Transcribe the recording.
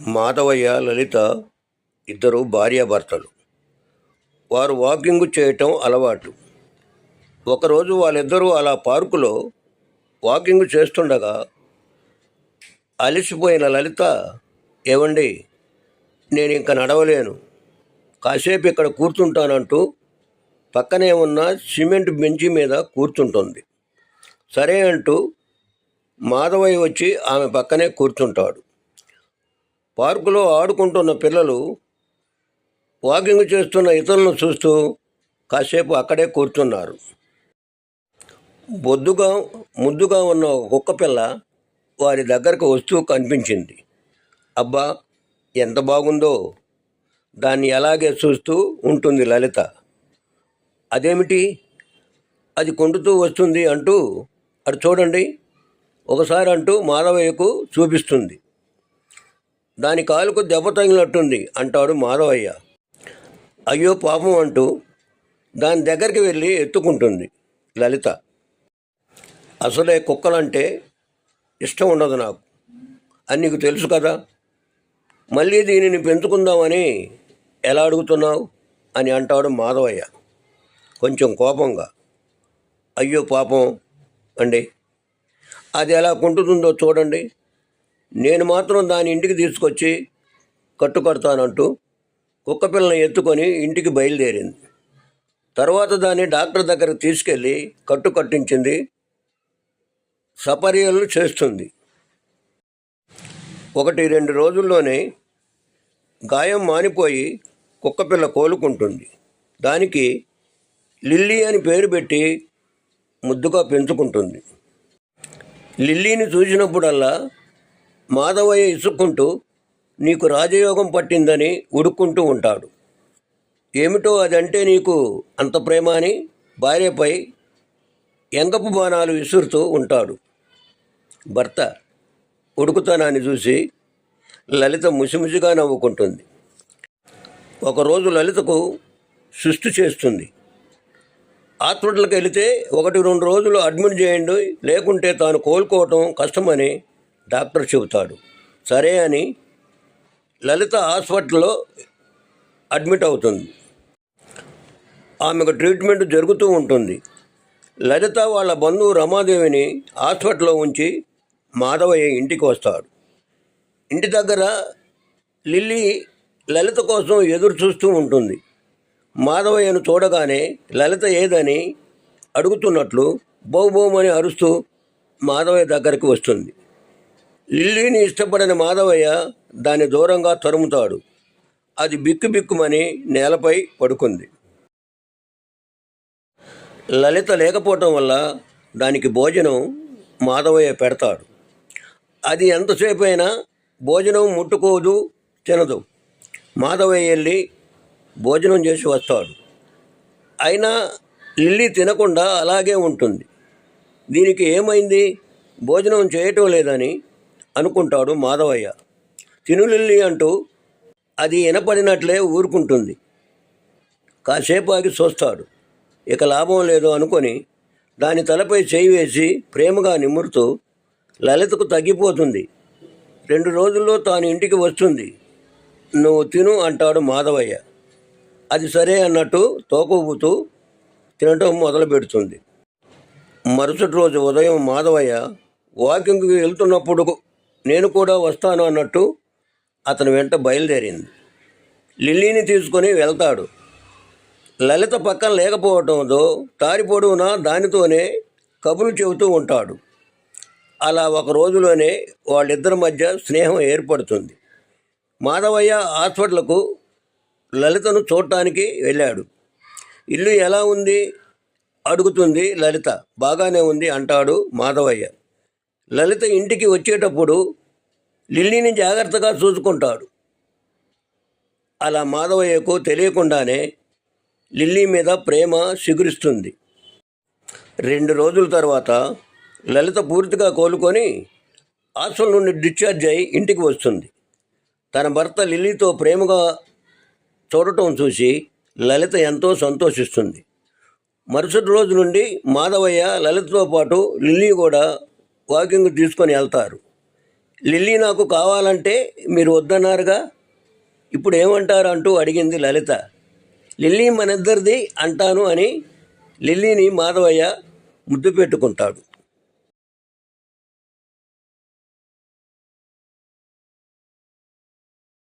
మాధవయ్య లలిత ఇద్దరు భార్యాభర్తలు. వారు వాకింగ్ చేయటం అలవాటు. ఒకరోజు వాళ్ళిద్దరూ అలా పార్కులో వాకింగ్ చేస్తుండగా అలసిపోయిన లలిత ఏవండి నేను ఇంకా నడవలేను. కాసేపు ఇక్కడ కూర్చుంటానంటూ పక్కనే ఉన్న సిమెంట్ బెంచి మీద కూర్చుంటుంది. సరే అంటూ మాధవయ్య వచ్చి ఆమె పక్కనే కూర్చుంటాడు. పార్కులో ఆడుకుంటున్న పిల్లలు వాకింగ్ చేస్తున్న ఇతరులను చూస్తూ కాసేపు అక్కడే కూర్చున్నారు. బొద్దుగా ముద్దుగా ఉన్న ఒక కుక్క పిల్ల వారి దగ్గరకు వస్తూ కనిపించింది. అబ్బా ఎంత బాగుందో! దాన్ని అలాగే చూస్తూ ఉంటుంది లలిత. అదేమిటి? అది కొండుతూ వస్తుంది అంటూ అటు చూడండి. ఒకసారి అంటూ మాధవయ్యకు చూపిస్తుంది. దాని కాలుకు దెబ్బ తగిలినట్టుంది అంటాడు మాధవయ్య. అయ్యో పాపం అంటూ దాని దగ్గరికి వెళ్ళి ఎత్తుకుంటుంది లలిత. అసలే కుక్కలంటే ఇష్టం ఉండదు నాకు. అని నీకు తెలుసు కదా. మళ్ళీ దీనిని పెంచుకుందామని ఎలా అడుగుతున్నావు? అని అంటాడు మాధవయ్య కొంచెం కోపంగా. అయ్యో పాపం అండి అది ఎలా కుంటుతుందో చూడండి. నేను మాత్రం దాని ఇంటికి తీసుకొచ్చి కట్టుకడతానంటూ కుక్క పిల్లని ఎత్తుకొని ఇంటికి బయలుదేరింది. తర్వాత దాన్ని డాక్టర్ దగ్గరకు తీసుకెళ్ళి కట్టు కట్టించింది. సపర్యలు చేస్తుంది. ఒకటి రెండు రోజుల్లోనే గాయం మానిపోయి కుక్కపిల్ల కోలుకుంటుంది. దానికి లిల్లీ అని పేరు పెట్టి ముద్దుగా పెంచుకుంటుంది. లిల్లీని చూసినప్పుడల్లా మాధవయ్య ఇసుక్కుంటూ నీకు రాజయోగం పట్టిందని ఉడుక్కుంటూ ఉంటాడు. ఏమిటో అదంటే నీకు అంత ప్రేమ అని? భార్యపై ఎంగపు బాణాలు విసురుతూ ఉంటాడు. భర్త ఉడుకుతనాన్ని చూసి లలిత ముసిముసిగా నవ్వుకుంటుంది. ఒకరోజు లలితకు సుష్టి చేస్తుంది. హాస్పిటల్కి వెళితే ఒకటి రెండు రోజులు అడ్మిట్ చేయండి లేకుంటే తాను కోలుకోవటం కష్టమని డాక్టర్ చెబుతాడు. సరే అని లలిత హాస్పిటల్లో అడ్మిట్ అవుతుంది. ఆమెకు ట్రీట్మెంట్ జరుగుతూ ఉంటుంది. లలిత వాళ్ళ బంధువు రమాదేవిని హాస్పిటల్లో ఉంచి మాధవయ్య ఇంటికి వస్తాడు. ఇంటి దగ్గర లిల్లీ లలిత కోసం ఎదురు చూస్తూ ఉంటుంది. మాధవయ్యను చూడగానే లలిత ఏదని అడుగుతున్నట్లు బౌబౌమని అరుస్తూ మాధవయ్య దగ్గరికి వస్తుంది. లిల్లీని ఇష్టపడిన మాధవయ్య దాన్ని దూరంగా తరుముతాడు. అది బిక్కు బిక్కుమని నేలపై పడుకుంది. లలిత లేకపోవటం వల్ల దానికి భోజనం మాధవయ్య పెడతాడు. అది ఎంతసేపు అయినా భోజనం ముట్టుకోదు తినదు. మాధవయ్య వెళ్ళి భోజనం చేసి వస్తాడు. అయినా లిల్లీ తినకుండా అలాగే ఉంటుంది. దీనికి ఏమైంది? భోజనం చేయటం లేదని అనుకుంటాడు మాధవయ్య. తినులిల్లి అంటూ అది వినపడినట్లే ఊరుకుంటుంది. కాసేపు ఆగి చూస్తాడు ఇక లాభం లేదు అనుకొని దాని తలపై చేయి వేసి ప్రేమగా నిమురుతూ లలితకు తగ్గిపోతుంది. రెండు రోజుల్లో తాను ఇంటికి వస్తుంది. నువ్వు తిను అంటాడు మాధవయ్య. అది సరే అన్నట్టు తోకూపుతూ తినటం మొదలు పెడుతుంది. మరుసటి రోజు ఉదయం మాధవయ్య వాకింగ్కి వెళ్తున్నప్పుడు నేను కూడా వస్తాను అన్నట్టు అతని వెంట బయలుదేరింది. లిల్లీని తీసుకొని వెళ్తాడు. లలిత పక్కన లేకపోవటంతో దారి పొడవునా దానితోనే కబుర్లు చెబుతూ ఉంటాడు. అలా ఒక రోజులోనే వాళ్ళిద్దరి మధ్య స్నేహం ఏర్పడుతుంది. మాధవయ్య హాస్పిటల్కు లలితను చూడటానికి వెళ్ళాడు. ఇల్లు ఎలా ఉంది? అడుగుతుంది లలిత. బాగానే ఉంది అంటాడు మాధవయ్య. లలిత ఇంటికి వచ్చేటప్పుడు లిల్లీని జాగ్రత్తగా చూసుకుంటాడు. అలా మాధవయ్యకు తెలియకుండానే లిల్లీ మీద ప్రేమ సిగురిస్తుంది. రెండు రోజుల తర్వాత లలిత పూర్తిగా కోలుకొని హాస్టల్ నుండి డిశ్చార్జ్ అయి ఇంటికి వస్తుంది. తన భర్త లిల్లీతో ప్రేమగా చూడటం చూసి లలిత ఎంతో సంతోషిస్తుంది. మరుసటి రోజు నుండి మాధవయ్య లలితతో పాటు లిల్లీ కూడా వాకింగ్ తీసుకొని వెళ్తారు. లిల్లీ నాకు కావాలంటే మీరు వద్దన్నారుగా? ఇప్పుడు ఏమంటారు అంటూ అడిగింది లలిత. లిల్లీ మనిద్దరిది అంటాను అని లిల్లీని మాధవయ్య ముద్దు పెట్టుకుంటాడు.